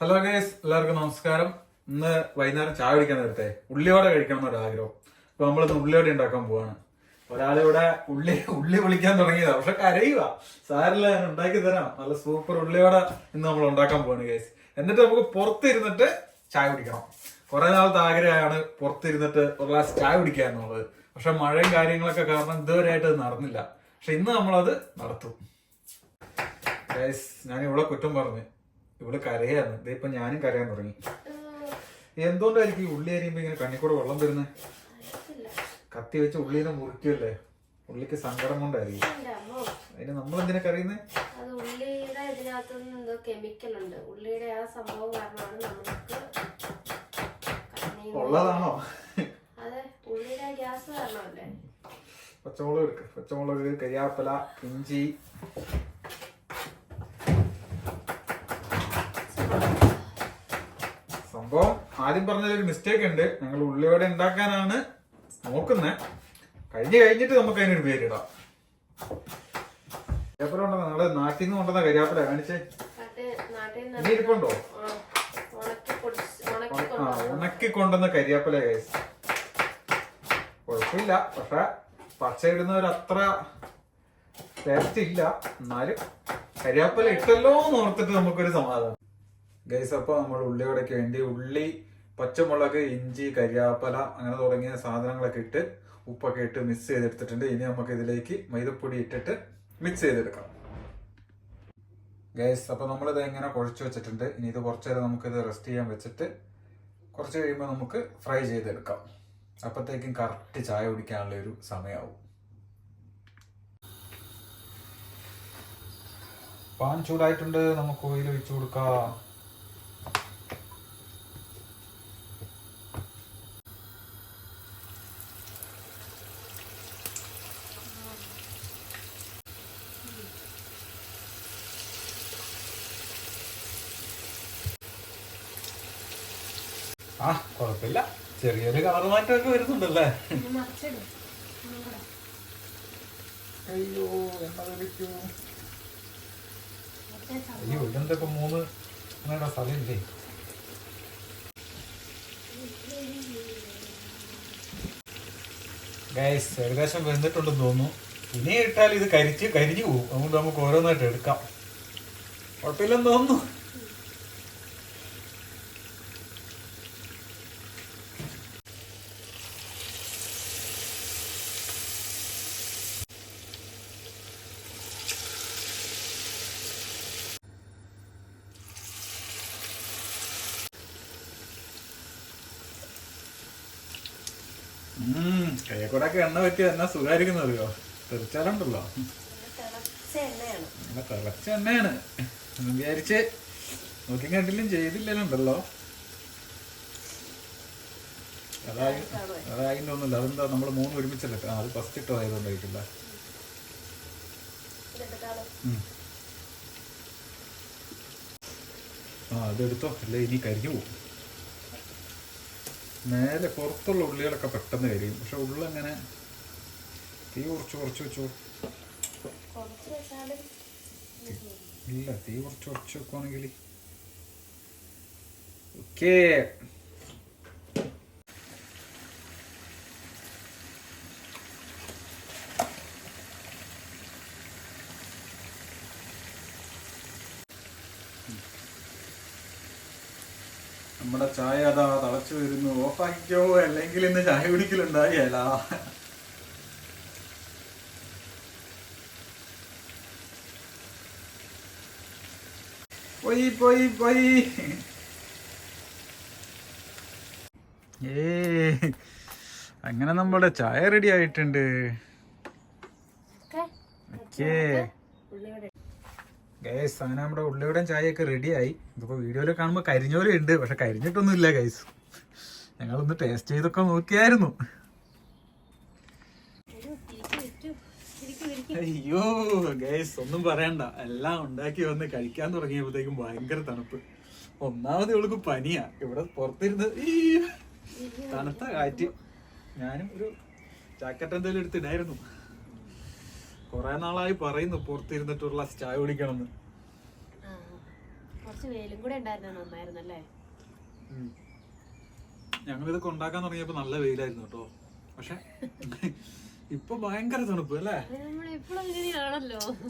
Hello guys എല്ലാവർക്കും നമസ്കാരം. ഇന്ന് വൈകുന്നേരം ചായ കുടിക്കാൻ നേരത്തെ ഉള്ളിയോടെ കഴിക്കണം എന്നൊരു ആഗ്രഹം അപ്പൊ നമ്മളിന്ന് ഉള്ളിയോടെ ഉണ്ടാക്കാൻ പോവാണ്. ഒരാളിവിടെ ഉള്ളി ഉള്ളി വിളിക്കാൻ തുടങ്ങിയതാ. പക്ഷെ കരയുക. സാരില്ല ഞാൻ ഉണ്ടാക്കി തരാം. നല്ല സൂപ്പർ ഉള്ളിയോടെ ഇന്ന് നമ്മൾ ഉണ്ടാക്കാൻ പോവാണ് ഗേസ് എന്നിട്ട് നമുക്ക് പുറത്തിരുന്നിട്ട് ചായ കുടിക്കണം. കുറെ നാളത്തെ ആഗ്രഹമാണ് പുറത്തിരുന്നിട്ട് ഒരു ഗ്ലാസ് ചായ കുടിക്കുക എന്നുള്ളത്. പക്ഷെ മഴയും കാര്യങ്ങളൊക്കെ കാരണം ഇതുവരെയായിട്ട് അത് നടന്നില്ല. പക്ഷെ ഇന്ന് നമ്മളത് നടത്തും. ഗേസ് ഞാൻ ഇവിടെ കുറ്റം പറഞ്ഞു. ഇവിടെ കരയാന്ന് ദേ ഇപ്പൊ ഞാനും കരയാൻ തുടങ്ങി. എന്തുകൊണ്ടായിരിക്കും ഈ ഉള്ളി അരിയുമ്പോ ഇങ്ങനെ കണ്ണിക്കൂടെ വെള്ളം വരുന്നത് കത്തി വെച്ച് ഉള്ളിനെ മുറിക്കല്ലേ ഉള്ളിക്ക് സങ്കടം കൊണ്ടായിരിക്കും. അതിന് നമ്മൾ എന്തിനാ കറിയുന്നത് അത് ഉള്ളിയുടെ എന്തോ കെമിക്കൽ ഉണ്ട്. ഉള്ളിയുടെ ആ സംഭവം കാരണമാണ് നമുക്ക് ഉള്ളതാണോ? അതെ ഉള്ളിയുടെ ഗ്യാസ് കാരണമല്ലേ? പച്ചമുളക് എടുക്ക. പച്ചമുളക് കരിയാപ്പല ഇഞ്ചി സംഭവം ആദ്യം പറഞ്ഞതിലൊരു മിസ്റ്റേക്ക് ഉണ്ട്. ഞങ്ങൾ ഉള്ളിവട ഉണ്ടാക്കാനാണ് നോക്കുന്നത് കഴിഞ്ഞ് കഴിഞ്ഞിട്ട് നമുക്ക് അതിനൊരു പേരിടാം. കരിയാപ്പല ഉണ്ടെന്ന് ഞങ്ങൾ നാട്ടിൽ നിന്ന് കൊണ്ടുവന്ന കരിയാപ്പല കാണിച്ചേ. ഇനി ഇരിപ്പുണ്ടോ? ആ, ഉണക്കി കൊണ്ടുവന്ന. കരിയാപ്പല കൈസ് കുഴപ്പമില്ല. പക്ഷെ പച്ച ഇടുന്നവർ അത്ര ടേസ്റ്റ് ഇല്ല. എന്നാലും കരിയാപ്പല ഇട്ടല്ലോ എന്ന് ഓർത്തിട്ട് നമുക്കൊരു സമാധാനം. ഗൈസ് അപ്പൊ നമ്മൾ ഉള്ളിയോടൊക്കെ വേണ്ടി ഉള്ളി പച്ചമുളക് ഇഞ്ചി കരിയാപ്പല അങ്ങനെ തുടങ്ങിയ സാധനങ്ങളൊക്കെ ഇട്ട് ഉപ്പൊക്കെ ഇട്ട് മിക്സ് ചെയ്തെടുത്തിട്ടുണ്ട്. ഇനി നമുക്ക് ഇതിലേക്ക് മൈദപ്പൊടി ഇട്ടിട്ട് മിക്സ് ചെയ്തെടുക്കാം. ഗൈസ് അപ്പൊ നമ്മളിത് ഇങ്ങനെ കുഴച്ച് വെച്ചിട്ടുണ്ട്? ഇനി ഇത് കുറച്ചു നേരം നമുക്കിത് റെസ്റ്റ് ചെയ്യാൻ വെച്ചിട്ട് കുറച്ച് കഴിയുമ്പോൾ നമുക്ക് ഫ്രൈ ചെയ്തെടുക്കാം. അപ്പോഴത്തേക്കും കറക്റ്റ് ചായ കുടിക്കാനുള്ള ഒരു സമയമാവും പാൻ ചൂടായിട്ടുണ്ട്. നമുക്ക് ഓയിൽ ഒഴിച്ചു കൊടുക്കാം. ആ കുഴപ്പമില്ല. ചെറിയൊരു കളർ മാറ്റമൊക്കെ വരുന്നുണ്ടല്ലേ? അയ്യോ എണ്ണ തെറിക്കൂ അയ്യോ ഇതെന്താ ഇപ്പൊ മൂന്ന് എണ്ണയുടെ സ്ഥലമില്ലേ? ഗൈസ് ഏകദേശം വെന്തിട്ടുണ്ടെന്ന് തോന്നുന്നു. ഇനി ഇട്ടാൽ ഇത് കരിച്ച് കരിഞ്ഞു പോകും അതുകൊണ്ട് നമുക്ക് ഓരോന്നായിട്ട് എടുക്കാം. കുഴപ്പമില്ലെന്ന് തോന്നുന്നു. കയ്യക്കൂടൊക്കെ എണ്ണ പറ്റി എന്നാ സുഖായിരിക്കുന്നത് അറിയോ തെറിച്ചാലുണ്ടല്ലോ തിളച്ച എണ്ണയാണ്. വിചാരിച്ച് നോക്കി കണ്ടില്ലും ചെയ്തില്ലല്ലോ അതായി അതായി തോന്നുന്നില്ല അതെന്താ നമ്മൾ മൂന്ന് ഒരുമിച്ചല്ലേ? അത് ഫസ്റ്റ് ഇട്ട് ഉം. ആ അതെടുത്തോ. അല്ലേ ഇനി കരിഞ്ഞു പോകും. മേലെ പുറത്തുള്ള ഉള്ളികളൊക്കെ പെട്ടെന്ന് കരിയും. പക്ഷെ ഉള്ളങ്ങനെ തീ കുറച്ച് കുറച്ച് വെച്ചു ഇല്ല തീ കുറച്ച് കുറച്ച് വെക്കുവാണെങ്കിൽ ഓക്കേ. നമ്മുടെ ചായ അതാ തിളച്ചു വരുന്നു. ഓഫാക്കിക്കോ. അല്ലെങ്കിൽ ഇന്ന് ചായ കുടിക്കലുണ്ടായില്ല പോയി പോയി പോയി. ഏ അങ്ങനെ നമ്മുടെ ചായ റെഡി ആയിട്ടുണ്ട്. ഓക്കെ ഗൈസ് അങ്ങനെ നമ്മുടെ ഉള്ളിയുടെയും ചായയൊക്കെ റെഡിയായി ഇതിപ്പോൾ വീഡിയോയിൽ കാണുമ്പോൾ കരിഞ്ഞോലും ഉണ്ട് പക്ഷെ കരിഞ്ഞിട്ടൊന്നുമില്ല ഗൈസ് ഞങ്ങളൊന്ന് ടേസ്റ്റ് ചെയ്തൊക്കെ നോക്കിയായിരുന്നു. അയ്യോ ഗൈസ് ഒന്നും പറയണ്ട. എല്ലാം ഉണ്ടാക്കി വന്ന് കഴിക്കാൻ തുടങ്ങിയപ്പോഴത്തേക്കും ഭയങ്കര തണുപ്പ്. ഒന്നാമത് ഇവൾക്ക് പനിയാ. ഇവിടെ പുറത്തിരുന്ന് തണുത്ത കാറ്റ്. ഞാനും ഒരു ജാക്കറ്റ് എന്തെങ്കിലും എടുത്തിടായിരുന്നു. കുറെ നാളായി പറയുന്നു പുറത്തിരുന്നിട്ടുള്ള ചായ കുടിക്കണം എന്ന് കുറച്ച് വെയിലും കൂടെ ഉണ്ടായിരുന്ന നന്നായിരുന്നല്ലേ? ഞങ്ങളിതൊക്കെ ഉണ്ടാക്കാൻ തുടങ്ങിയപ്പോ നല്ല വെയിലായിരുന്നു കേട്ടോ. പക്ഷെ ഇപ്പൊ ഭയങ്കര തണുപ്പ് അല്ലേ?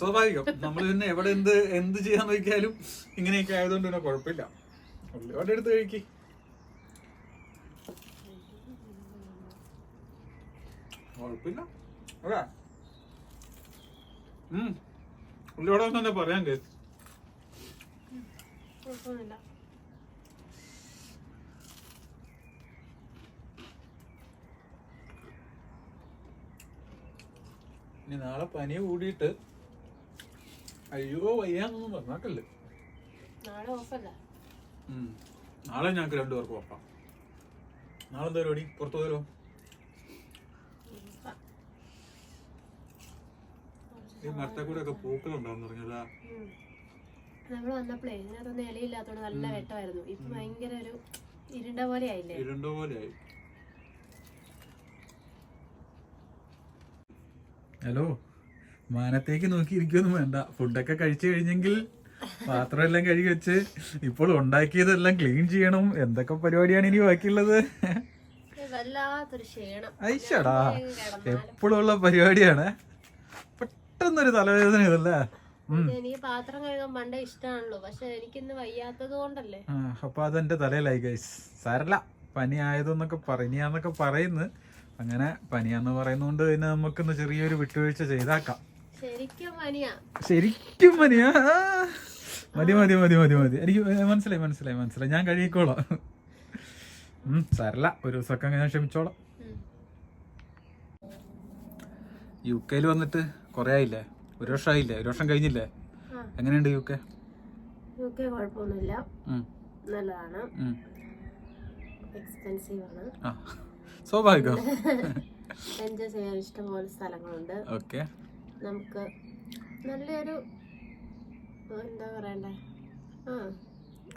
സ്വാഭാവികം. നമ്മൾ പിന്നെ എവിടെ എന്ത് എന്ത് ചെയ്യാൻ നോക്കിയാലും ഇങ്ങനെയൊക്കെ ആയതുകൊണ്ട് പിന്നെ കുഴപ്പമില്ല. ഉള്ളിയോടെ എടുത്ത് കഴിക്ക്. കുഴപ്പമില്ല. അതെ. ഉള്ളിയോടെ തന്നെ പറയാൻ കേസ് ഇനി നാളെ പനി കൂടിയിട്ട് അയ്യോ വയ്യാന്നൊന്നും പറഞ്ഞാക്കല്ലേ. നാളെ ഓഫല്ല. നാളെ ഞങ്ങൾക്ക് രണ്ടുപേർക്ക് പോക്കാം നാളെ എന്താ പരിപാടി പുറത്തു പോയാലോ? ഈ മരത്തെ പൂക്കൾ ഉണ്ടാവും തുടങ്ങിയതാ നമ്മൾ വന്നപ്പോഴേ ഇതിനകത്തൊന്നും ഇലയില്ലാത്തോണ്ട് നല്ല വെട്ടമായിരുന്നു. ഇപ്പൊ ഭയങ്കര ഒരു ഇരുണ്ട പോലെ ആയില്ലേ? ഇരുണ്ട പോലെയായി ഹലോ മാനത്തേക്ക് നോക്കിയിരിക്കൊന്നും വേണ്ട. ഫുഡൊക്കെ കഴിച്ചു കഴിഞ്ഞെങ്കിൽ പാത്രമെല്ലാം കഴുകി വെച്ച് ഇപ്പോൾ ഉണ്ടാക്കിയതെല്ലാം ക്ലീൻ ചെയ്യണം. എന്തൊക്കെ പരിപാടിയാണ് ഇനി ബാക്കിയുള്ളത്? വല്ലാത്തൊരു ക്ഷീണം. ഐശടാ. ഞാൻ കിടന്നാലും. എപ്പോഴും ഉള്ള പരിപാടിയാണ്. പെട്ടെന്നൊരു തലവേദന ഇതല്ലേ. എനിക്ക് പാത്രം കഴുകാൻ പണ്ടേ ഇഷ്ടമാണല്ലോ പക്ഷെ എനിക്കിന്ന് വയ്യാത്തത് കൊണ്ടല്ലേ. ആ, അപ്പൊ അതെന്റെ തലയിലായി ഗൈസ് സാരല്ല. പനി ആയതെന്നൊക്കെ പറഞ്ഞാന്നൊക്കെ പറയുന്നു. അങ്ങനെ പനിയാന്ന് പറയുന്നോണ്ട് പിന്നെ നമുക്കൊന്ന് ചെറിയൊരു വിട്ടുവീഴ്ച ചെയ്താക്കാം. ശരിക്കും പനിയാ. ശരിക്കും പനിയാ. മതി മതി മതി മതി മതി. എനിക്ക് മനസ്സിലായി മനസ്സിലായി മനസ്സിലായി. ഞാൻ കഴിയിക്കോളാം സാരല്ല. ഒരു ദിവസമൊക്കെ ഞാൻ ക്ഷമിച്ചോളാം. യു കെയിൽ വന്നിട്ട് കുറേ ആയില്ലേ ഒരു വർഷം ആയില്ലേ ഒരു വർഷം കഴിഞ്ഞില്ലേ? എങ്ങനെയുണ്ട് യു കെ? ഒക്കെ കുഴപ്പമൊന്നുമില്ല. നല്ലതാണ്. എക്സ്പെൻസീവ് ആണ്. സ്വാഭാവികം. എൻജോയ് ചെയ്യാൻ ഇഷ്ടംപോലെ സ്ഥലങ്ങളുണ്ട്. ഓക്കെ. നമുക്ക് നല്ലൊരു എന്താ പറയണ്ടേ? ആ.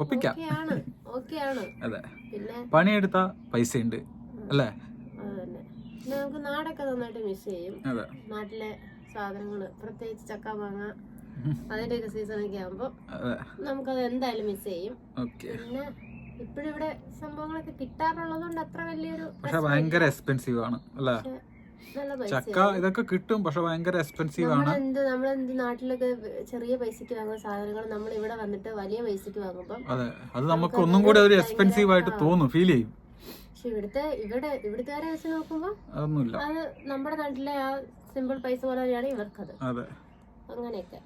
ഒപ്പിക്കാം. അതെ. പിന്നെ പണിയെടുത്ത പൈസ ഉണ്ട് അല്ലേ? നമുക്ക് നാടൊക്കെ നന്നായിട്ട് മിസ് ചെയ്യും. നാട്ടിലെ സാധനങ്ങൾ പ്രത്യേകിച്ച് ചക്ക മാങ്ങ അതിന്റെയൊക്കെ സീസണൊക്കെ ആകുമ്പോൾ ആകുമ്പോ നമുക്കത് എന്തായാലും മിസ് ചെയ്യും. പിന്നെ ഇവിടെ സംഭവങ്ങളൊക്കെ കിട്ടാറുള്ളത് കൊണ്ട് അത്ര വലിയൊരു പക്ഷെ ഭയങ്കര എക്സ്പെൻസീവ് ആണ് അല്ലേ? ചക്ക ഇതൊക്കെ കിട്ടും പക്ഷെ ഭയങ്കര എക്സ്പെൻസീവ് ആണ്. നമ്മളെന്ത് നമ്മളെന്ത് നാട്ടിലൊക്കെ ചെറിയ പൈസക്ക് വാങ്ങുന്ന സാധനങ്ങൾ നമ്മൾ ഇവിടെ വന്നിട്ട് വലിയ പൈസക്ക് വാങ്ങുമ്പോൾ അതെ അത് നമുക്ക് ഒന്നും കൂടെ ഒരു എക്സ്പെൻസീവ് ആയിട്ട് തോന്നും ഫീൽ ചെയ്യും. പക്ഷെ ഇവിടുത്തെ ഇവിടെ ഇവിടുത്തെ വെച്ച് നോക്കുമ്പോൾ അതൊന്നുമില്ല. അത് നമ്മുടെ നാട്ടിലെ ആ സിമ്പിൾ പൈസ പോലെ തന്നെയാണ് ഇവർക്കത്. അതെ. അങ്ങനെയൊക്കെ.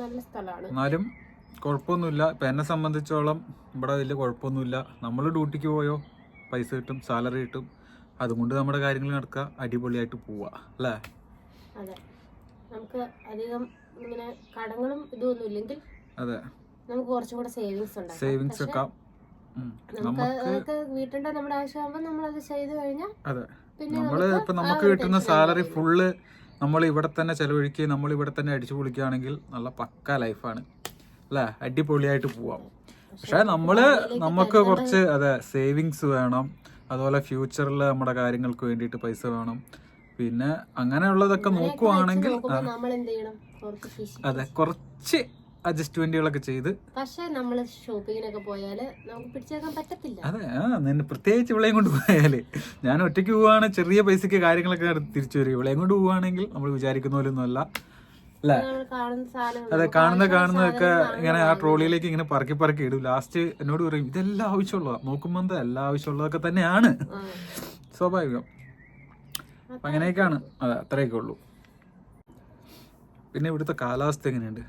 നല്ല സ്ഥലമാണ്. എന്നാലും കുഴപ്പമൊന്നുമില്ല. ഇപ്പം എന്നെ സംബന്ധിച്ചോളം ഇവിടെ വലിയ കുഴപ്പമൊന്നുമില്ല. നമ്മൾ ഡ്യൂട്ടിക്ക് പോയോ? പൈസ കിട്ടും സാലറി കിട്ടും. അതുകൊണ്ട് നമ്മുടെ കാര്യങ്ങൾ നടക്കുക അടിപൊളിയായിട്ട് പോവുക. അല്ലേ? അതെ. നമുക്ക് അധികം ഇങ്ങനെ കടങ്ങളും ഇതൊന്നും ഇല്ലെങ്കിൽ അതെ. നമുക്ക് കുറച്ചും കൂടെ സേവിങ്സ് ഉണ്ടാക്കാം. സേവിങ്സ് ഒക്കെ നമുക്ക് വീട്ടിന്റെ നമ്മുടെ ആവശ്യമാകുമ്പോൾ നമ്മൾ അത് ചെയ്തു കഴിഞ്ഞാൽ അതെ. നമ്മൾ ഇപ്പൊ നമുക്ക് കിട്ടുന്ന സാലറി. ഫുള്ള് നമ്മൾ ഇവിടെ തന്നെ ചെലവഴിക്കുകയും നമ്മൾ ഇവിടെ തന്നെ അടിച്ചു പൊളിക്കുകയാണെങ്കിൽ നല്ല പക്ക ലൈഫാണ് അല്ലേ? അടിപൊളിയായിട്ട് പോവാം. പക്ഷെ നമ്മൾ നമുക്ക് കുറച്ച് അതെ സേവിങ്സ് വേണം. അതുപോലെ ഫ്യൂച്ചറിൽ നമ്മുടെ കാര്യങ്ങൾക്ക് വേണ്ടിയിട്ട് പൈസ വേണം. പിന്നെ അങ്ങനെയുള്ളതൊക്കെ നോക്കുവാണെങ്കിൽ അതെ കുറച്ച് അഡ്ജസ്റ്റ്മെന്റുകളൊക്കെ ചെയ്ത്. പക്ഷേ നമ്മൾ ഷോപ്പിങ്ങിനൊക്കെ പോയാൽ നമുക്ക് പിടിച്ചേക്കാൻ പറ്റത്തില്ല. അതെ ആ നിന്നെ പ്രത്യേകിച്ച് ഇവിളെയും കൊണ്ട് പോയാൽ. ഞാൻ ഒറ്റയ്ക്ക് പോവാണ് ചെറിയ പൈസക്ക് കാര്യങ്ങളൊക്കെ നടത്തി തിരിച്ചു വരും. ഇവിളെയും കൊണ്ട് പോവാണെങ്കിൽ നമ്മൾ വിചാരിക്കുന്ന പോലെ ഒന്നുമല്ല അല്ലേ അതെ കാണുന്ന കാണുന്നതൊക്കെ ഇങ്ങനെ ആ ട്രോളിയിലേക്ക് ഇങ്ങനെ പറക്കി പറക്കി ഇടും. ലാസ്റ്റ് എന്നോട് പറയും ഇതെല്ലാം ആവശ്യമുള്ളതാ. നോക്കുമ്പോൾ എല്ലാം ആവശ്യമുള്ളതൊക്കെ തന്നെയാണ്. സ്വാഭാവികം. അങ്ങനെയൊക്കെയാണ്. അതെ അത്രയൊക്കെ ഉള്ളൂ. പിന്നെ ഇവിടുത്തെ കാലാവസ്ഥ എങ്ങനെയുണ്ട്?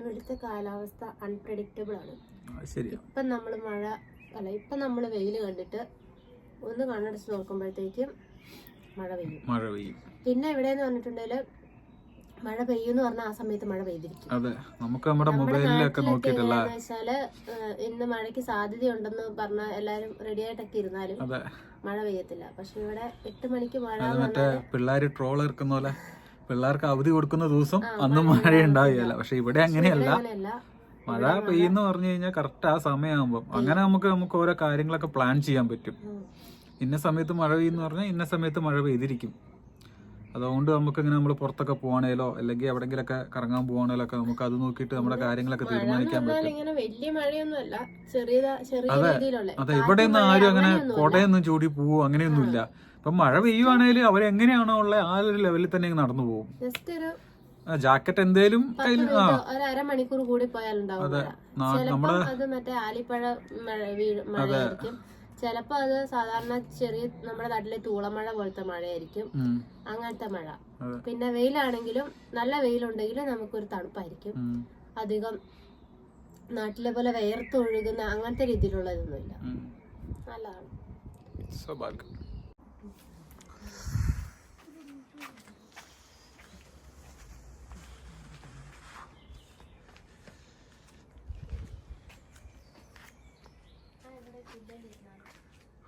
ഇവിടുത്തെ കാലാവസ്ഥ അൺപ്രഡിക്റ്റബിൾ ആണ്. ഇപ്പം നമ്മൾ മഴ അല്ല ഇപ്പം നമ്മൾ വെയിൽ കണ്ടിട്ട് ഒന്ന് കണ്ണടച്ച് നോക്കുമ്പോഴത്തേക്കും മഴ പെയ്യും. മഴ പെയ്യും. പിന്നെ എവിടെയെന്ന് പറഞ്ഞിട്ടുണ്ടെങ്കിൽ മഴ പെയ്യുമെന്ന് പറഞ്ഞാൽ ആ സമയത്ത് മഴ പെയ്തിരിക്കും. അതെ നമുക്ക് നമ്മുടെ മൊബൈലിലൊക്കെ നോക്കിയിട്ടല്ല? എങ്ങനെയാന്ന് വെച്ചാൽ ഇന്ന് മഴയ്ക്ക് സാധ്യതയുണ്ടെന്ന് പറഞ്ഞ എല്ലാരും റെഡി ആയിട്ടൊക്കെ ഇരുന്നാലും മഴ പെയ്യത്തില്ല. പക്ഷെ ഇവിടെ എട്ട് മണിക്ക് മഴ പിള്ളേര് ട്രോൾ ഇറക്കുന്ന പോലെ. പിള്ളേർക്ക് അവധി കൊടുക്കുന്ന ദിവസം അന്നും മഴ ഉണ്ടാവുകയല്ല പക്ഷെ ഇവിടെ അങ്ങനെയല്ല. മഴ പെയ്യുന്ന പറഞ്ഞു കഴിഞ്ഞാൽ കറക്റ്റ് ആ സമയമാകുമ്പോൾ അങ്ങനെ നമുക്ക് നമുക്ക് ഓരോ കാര്യങ്ങളൊക്കെ പ്ലാൻ ചെയ്യാൻ പറ്റും. ഇന്ന സമയത്ത് മഴ പെയ്യുന്ന പറഞ്ഞാൽ ഇന്ന സമയത്ത് മഴ പെയ്തിരിക്കും. അതുകൊണ്ട് നമുക്ക് ഇങ്ങനെ നമ്മൾ പുറത്തൊക്കെ പോകണേലോ അല്ലെങ്കിൽ എവിടെങ്കിലൊക്കെ കറങ്ങാൻ പോകണേലോ ഒക്കെ നമുക്ക് അത് നോക്കിയിട്ട് നമ്മുടെ കാര്യങ്ങളൊക്കെ തീരുമാനിക്കാൻ പറ്റും. അതെ. അതെ. ഇവിടെ ഒന്നും ആരും അങ്ങനെ അങ്ങനെയൊന്നുമില്ല. കോട്ടയൊന്നും ചൂടി പോവോ അങ്ങനെയൊന്നും ഇല്ല ഇപ്പൊ മഴ പെയ്യുവാണെങ്കിൽ അവരെങ്ങനെയാണോ ഉള്ള ആ ഒരു ലെവലിൽ തന്നെ അങ്ങ് നടന്നു പോകും. ജസ്റ്റ് ഒരു ജാക്കറ്റ് എന്തേലും കയ്യിൽ ആ. അരമണിക്കൂർ കൂടി പോയാലുണ്ടാവും അതെ. നമ്മുടെ അത് മറ്റേ ആലിപ്പഴ മഴ വീഴ് മഴയായിരിക്കും. ചിലപ്പോ അത് സാധാരണ ചെറിയ നമ്മുടെ നാട്ടിലെ തൂളമഴ പോലത്തെ മഴയായിരിക്കും. അങ്ങനത്തെ മഴ. അതെ. പിന്നെ വെയിലാണെങ്കിലും നല്ല വെയിലുണ്ടെങ്കിലും നമുക്കൊരു തണുപ്പായിരിക്കും. അധികം നാട്ടിലെ പോലെ വിയർത്തൊഴുകുന്ന അങ്ങനത്തെ രീതിയിലുള്ള ഇതൊന്നുമില്ല ഉം. നല്ലതാണ്.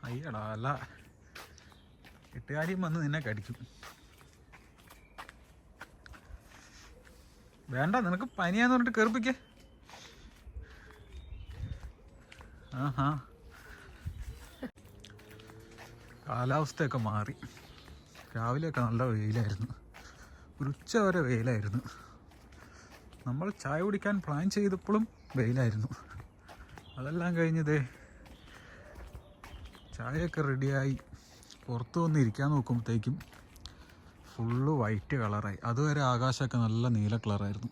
അയ്യടാ അല്ല. എട്ടുകാരിയും വന്ന് നിന്നെ കടിക്കും. വേണ്ട നിനക്ക് പനിയാന്ന് പറഞ്ഞിട്ട് കേറിപ്പിക്ക. ആഹാ. കാലാവസ്ഥയൊക്കെ മാറി. രാവിലെയൊക്കെ നല്ല വെയിലായിരുന്നു. ഒരു ഉച്ച വരെ വെയിലായിരുന്നു. നമ്മൾ ചായ കുടിക്കാൻ പ്ലാൻ ചെയ്തപ്പോഴും വെയിലായിരുന്നു. അതെല്ലാം കഴിഞ്ഞതേ ചായയൊക്കെ റെഡിയായി പുറത്ത് വന്ന് ഇരിക്കാൻ നോക്കുമ്പോഴത്തേക്കും ഫുള്ള് വൈറ്റ് കളറായി അതുവരെ ആകാശമൊക്കെ നല്ല നീല കളറായിരുന്നു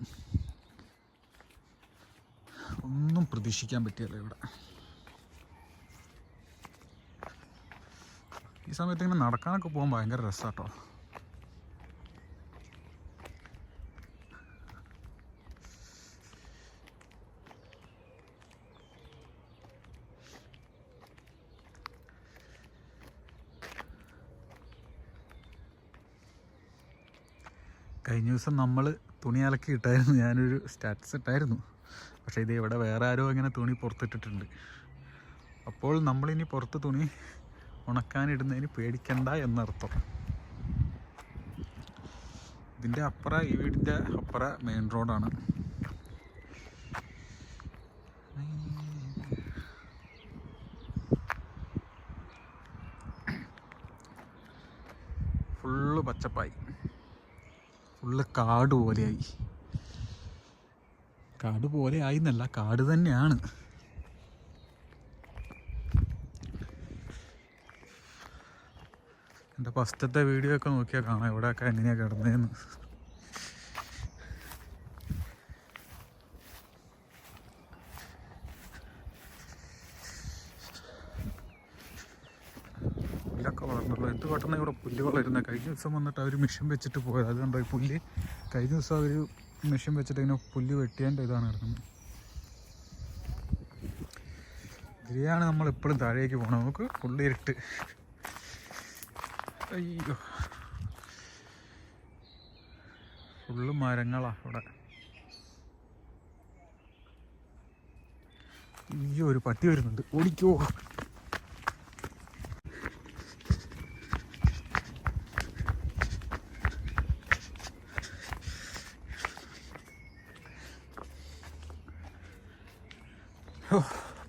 ഒന്നും പ്രതീക്ഷിക്കാൻ പറ്റിയല്ല ഇവിടെ. ഈ സമയത്ത് ഇങ്ങനെ നടക്കാനൊക്കെ പോകാൻ ഭയങ്കര രസാട്ടോ. കഴിഞ്ഞ ദിവസം നമ്മൾ തുണി അലക്കി ഇട്ടായിരുന്നു. ഞാനൊരു സ്റ്റാറ്റസ് ഇട്ടായിരുന്നു. പക്ഷേ ഇത് ഇവിടെ വേറെ ആരോ ഇങ്ങനെ തുണി പുറത്തിട്ടിട്ടുണ്ട്. അപ്പോൾ നമ്മളിനി പുറത്ത് തുണി ഉണക്കാനിടുന്നതിന് പേടിക്കണ്ട എന്നർത്ഥം. ഇതിന്റെ അപ്പുറ ഈ വീടിന്റെ അപ്പുറ മെയിൻ റോഡാണ് ഫുള്ള് പച്ചപ്പായി. ഫുള്ള് കാട് പോലെയായി. കാട് പോലെ ആയിന്നല്ല കാട് തന്നെയാണ്. എന്റെ ഫസ്റ്റത്തെ വീഡിയോ ഒക്കെ നോക്കിയാൽ കാണാം ഇവിടെയൊക്കെ എങ്ങനെയാണ് കിടന്നതെന്ന് പുല്ലൊക്കെ വളർന്നുള്ളൂ എന്ത് പെട്ടെന്ന് ഇവിടെ പുല്ല് വളരുന്നത് കഴിഞ്ഞ ദിവസം വന്നിട്ട് അവർ മിഷൻ വെച്ചിട്ട് പോയത്. അതുകൊണ്ടോ കണ്ടോ ഈ പുല്ല് കഴിഞ്ഞ ദിവസം അവർ മിഷൻ വെച്ചിട്ട് ഇങ്ങനെ പുല്ല് വെട്ടിയേണ്ട ഇതാണ് കിടക്കുന്നത് ഇതിലെയാണ് നമ്മൾ എപ്പോഴും താഴേക്ക് പോകണം നമുക്ക് പുള്ളി ഇരുട്ട് അയ്യോ. ഫുള്ള് മരങ്ങളാ ഇവിടെ. അയ്യോ ഒരു പട്ടി വരുന്നുണ്ട്. ഓടിക്കോ.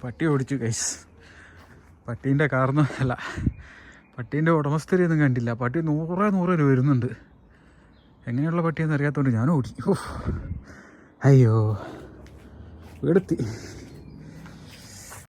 പട്ടി ഓടിച്ചു കൈസ് പട്ടീന്റെ കാരണം അല്ല പട്ടീന്റെ ഉടമസ്ഥരെയൊന്നും കണ്ടില്ല. പട്ടി നൂറേ നൂറ് രൂപ വരുന്നുണ്ട്. എങ്ങനെയുള്ള പട്ടിയെന്ന് അറിയാത്തതുകൊണ്ട് ഞാൻ ഓടി. ഓ അയ്യോ. എടുത്തി.